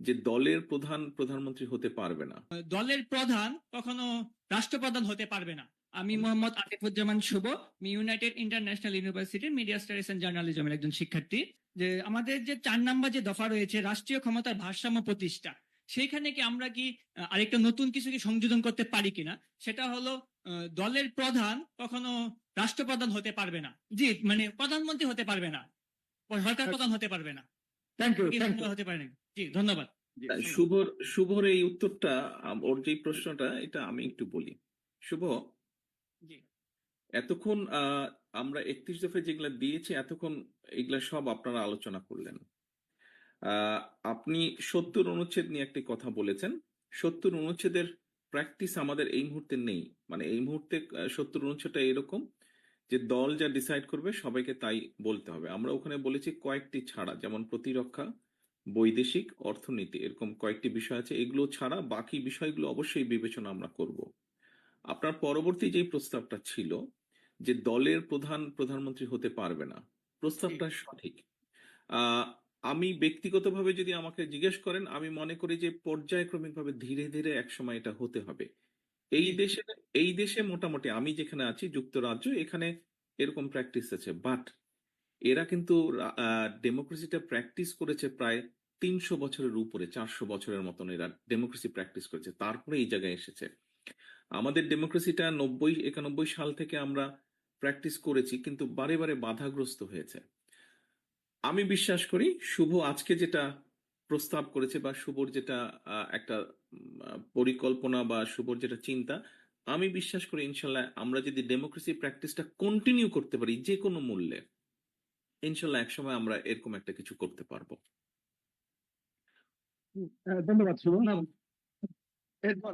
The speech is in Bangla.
যে দলের প্রধান প্রধানমন্ত্রী হতে পারবে না। দলের প্রধান কখনো রাষ্ট্রপ্রধান হতে পারবে না। আমি মোহাম্মদ আতিফুজ্জামান শুভ, আমি ইউনাইটেড ইন্টারন্যাশনাল ইউনিভার্সিটির মিডিয়া স্টাডিজ এন্ড জার্নালিজমের একজন শিক্ষার্থী। যে আমাদের যে চার নাম্বার যে দফা রয়েছে, রাষ্ট্রীয় ক্ষমতার ভারসাম্য প্রতিষ্ঠা, সেইখানে কি আমরা কি আরেকটা নতুন কিছু কি সংযোজন করতে পারি কিনা? সেটা হলো দলের প্রধান কখনো রাষ্ট্রপ্রধান হতে পারবে না। জি মানে প্রধানমন্ত্রী হতে পারবে না। সরকার প্রধান হতে পারবে না। থ্যাংক ইউ কি থ্যাংক ইউ হতে পারে জি ধন্যবাদ। শুভর শুভর এই উত্তরটা ওর যে প্রশ্নটা এটা আমি একটু বলি। শুভ? জি। এতক্ষণ আহ, আমরা একত্রিশ দফায় যেগুলা দিয়েছি এতক্ষণ এগুলা সব আপনারা আলোচনা করলেন। আহ, আপনি সত্তর অনুচ্ছেদ নিয়ে একটি কথা বলেছেন। সত্তর অনুচ্ছেদের প্র্যাকটিস আমাদের এই মুহূর্তে নেই। মানে এই মুহূর্তে সত্তর অনুচ্ছেদটা এরকম যে দল যা ডিসাইড করবে সবাইকে তাই বলতে হবে। আমরা ওখানে বলেছি কয়েকটি ছাড়া যেমন প্রতিরক্ষা বৈদেশিক অর্থনীতি এরকম কয়েকটি বিষয় আছে। এগুলো ছাড়া বাকি বিষয়গুলো অবশ্যই বিবেচনা আমরা করব। আপনার পরবর্তী যে প্রস্তাবটা ছিল যে দলের প্রধান প্রধানমন্ত্রী হতে পারবে না প্রস্তাবটা সঠিক। আমি ব্যক্তিগতভাবে যদি আমাকে জিজ্ঞেস করেন আমি মনে করি যে পর্যায়ক্রমিকভাবে ধীরে ধীরে একসময় এটা হতে হবে। এই দেশে এই দেশে মোটামুটি আমি যেখানে আছি, যুক্তরাজ্য, এখানে এরকম প্র্যাকটিস আছে। বাট এরা কিন্তু ডেমোক্রেসিটা প্র্যাকটিস করেছে প্রায় তিনশো বছরের উপরে, চারশো বছরের মতন এরা ডেমোক্রেসি প্র্যাকটিস করেছে। তারপরে এই জায়গায় এসেছে। আমাদের ডেমোক্রেসিটা নব্বই, একানব্বই সাল থেকে আমরা প্র্যাকটিস করেছি, কিন্তু বারে বারে বাধাগ্রস্ত হয়েছে। আমি বিশ্বাস করি, শুভ আজকে যেটা প্রস্তাব করেছে বা শুভর যেটা একটা পরিকল্পনা বা শুভর যেটা চিন্তা, আমি বিশ্বাস করি ইনশাল্লাহ আমরা যদি ডেমোক্রেসি প্র্যাকটিসটা কন্টিনিউ করতে পারি যে কোনো মূল্যে, ইনশাল্লাহ একসময় আমরা এরকম একটা কিছু করতে পারব। ধন্যবাদ শুভ এরপর